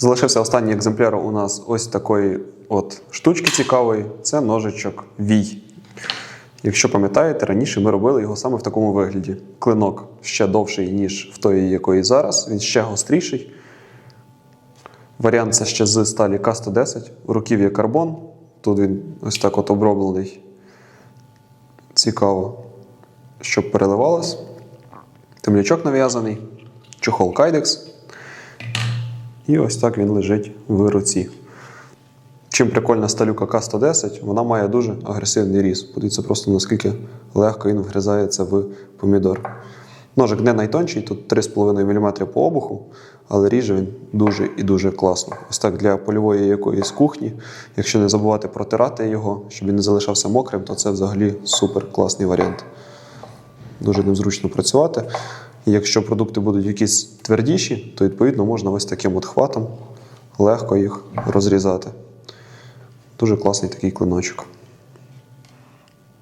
Залишився останній екземпляр у нас ось такої от штучки цікавої. Це ножичок Вій. Якщо пам'ятаєте, раніше ми робили його саме в такому вигляді. Клинок ще довший, ніж в тої, якої зараз, він ще гостріший. Варіант це ще з сталі К110, у руків'я карбон. Тут він ось так от оброблений. Цікаво, щоб переливалось. Темлячок нав'язаний, чохол Кайдекс. І ось так він лежить в руці. Чим прикольна сталюка К110, вона має дуже агресивний різ. Подивіться просто наскільки легко він вгризається в помідор. Ножик не найтонший, тут 3,5 мм по обуху, але ріже він дуже і дуже класно. Ось так для польової якоїсь кухні. Якщо не забувати протирати його, щоб він не залишався мокрим, то це взагалі супер класний варіант. Дуже ним зручно працювати. І якщо продукти будуть якісь твердіші, то відповідно можна ось таким от хватом легко їх розрізати. Дуже класний такий клиночок.